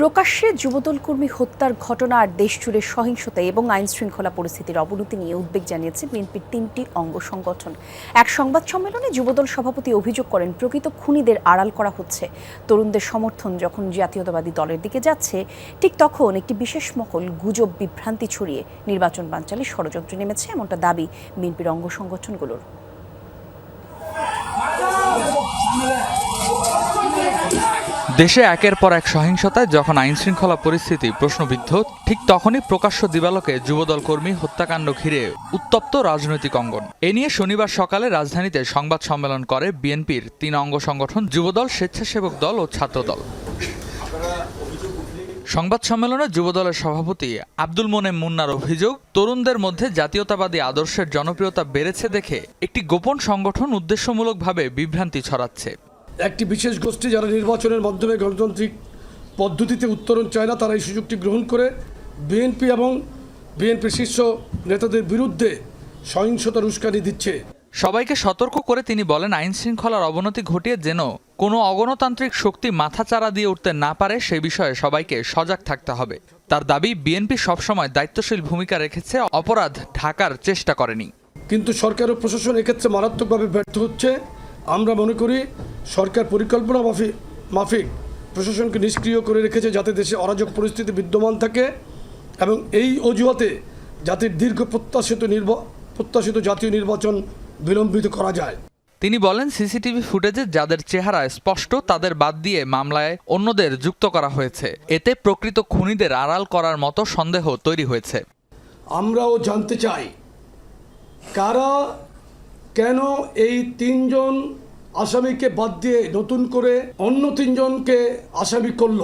প্রকাশ্যে যুবদল কর্মী হত্যার ঘটনা আর দেশজুড়ে সহিংসতা এবং আইন শৃঙ্খলা পরিস্থিতির অবনতি নিয়ে উদ্বেগ জানিয়েছে বিএনপির তিনটি অঙ্গ সংগঠন। এক সংবাদ সম্মেলনে যুবদল সভাপতি অভিযোগ করেন, প্রকৃত খুনিদের আড়াল করা হচ্ছে। তরুণদের সমর্থন যখন জাতীয়তাবাদী দলের দিকে যাচ্ছে, ঠিক তখন একটি বিশেষ মহল গুজব বিভ্রান্তি ছড়িয়ে নির্বাচন বানচালে ষড়যন্ত্রে নেমেছে, এমনটা দাবি বিএনপির অঙ্গ সংগঠনগুলোর। দেশে একের পর এক সহিংসতায় যখন আইন শৃঙ্খলা পরিস্থিতি প্রশ্নবিদ্ধ, ঠিক তখনই প্রকাশ্য দিবালোকে যুবদল কর্মী হত্যাকাণ্ড ঘিরে উত্তপ্ত রাজনৈতিক অঙ্গন। এ নিয়ে শনিবার সকালে রাজধানীতে সংবাদ সম্মেলন করে বিএনপির তিন অঙ্গ সংগঠন যুবদল, স্বেচ্ছাসেবক দল ও ছাত্রদল। সংবাদ সম্মেলনে যুবদলের সভাপতি আব্দুল মোনেম মুন্নার অভিযোগ, তরুণদের মধ্যে জাতীয়তাবাদী আদর্শের জনপ্রিয়তা বেড়েছে দেখে একটি গোপন সংগঠন উদ্দেশ্যমূলকভাবে বিভ্রান্তি ছড়াচ্ছে। একটি বিশেষ গোষ্ঠী যারা নির্বাচনের মাধ্যমে গণতান্ত্রিক পদ্ধতিতে উত্তরণ চায় না তারা এই সুযোগটি গ্রহণ করে বিএনপি এবং বিএনপির শীর্ষ নেতাদের বিরুদ্ধে সহিংসতার উস্কানি দিচ্ছে। সবাইকে সতর্ক করে তিনি বলেন আইন শৃঙ্খলার অবনতি ঘটিয়ে যেন কোনো অগণতান্ত্রিক শক্তি মাথাচাড়া দিয়ে উঠতে না পারে সে বিষয়ে সবাইকে সজাগ থাকতে হবে। তার দাবি বিএনপি সবসময় দায়িত্বশীল ভূমিকা রেখেছে অপরাধ ঢাকার চেষ্টা করেনি। কিন্তু সরকার ও প্রশাসন এক্ষেত্রে মারাত্মকভাবে ব্যর্থ হচ্ছে। আমরা মনে করি সরকার পরিকল্পনা মাফিক মাফিক প্রশাসনকে নিষ্ক্রিয় করে রেখেছে যাতে দেশে অরাজক পরিস্থিতি বিদ্যমান থাকে এবং এই অজুহাতে জাতির দীর্ঘ প্রত্যাশিত নির্ব প্রত্যাশিত জাতীয় নির্বাচন বিলম্বিত করা যায়। তিনি বলেন সিসিটিভি ফুটেজে যাদের চেহারা স্পষ্ট তাদের বাদ দিয়ে মামলায় অন্যদের যুক্ত করা হয়েছে। এতে প্রকৃত খুনিদের আড়াল করার মতো সন্দেহ তৈরি হয়েছে। আমরাও জানতে চাই কারা কেন এই তিনজন আসামিকে বাদ দিয়ে নতুন করে অন্য তিনজনকে আসামি করল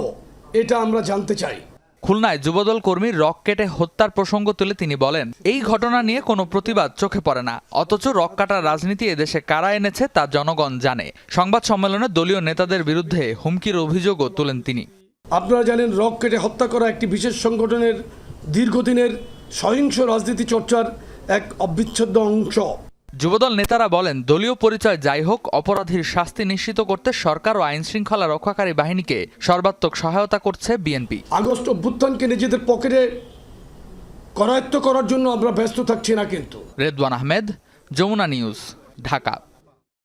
এটা আমরা জানতে চাই। খুলনায় যুবদল কর্মীর রক কেটে হত্যার প্রসঙ্গ তুলে তিনি বলেন এই ঘটনা নিয়ে কোনো প্রতিবাদ চোখে পড়ে না। অথচ রক কাটার রাজনীতি এদেশে কারা এনেছে তা জনগণ জানে। সংবাদ সম্মেলনে দলীয় নেতাদের বিরুদ্ধে হুমকির অভিযোগও তোলেন তিনি। আপনারা জানেন রক কেটে হত্যা করা একটি বিশেষ সংগঠনের দীর্ঘদিনের সহিংস রাজনীতি চর্চার এক অবিচ্ছেদ্য অংশ। যুবদল নেতারা বলেন দলীয় পরিচয় যাই হোক অপরাধীর শাস্তি নিশ্চিত করতে সরকার ও আইন শৃঙ্খলা রক্ষাকারী বাহিনীকে সর্বাত্মক সহায়তা করছে বিএনপি। আগস্ট অভ্যুত্থানকে নিজেদের পকেটে করায়ত্ত করার জন্য আমরা ব্যস্ত থাকছি না কিন্তু। রেদওয়ান আহমেদ যমুনা নিউজ ঢাকা।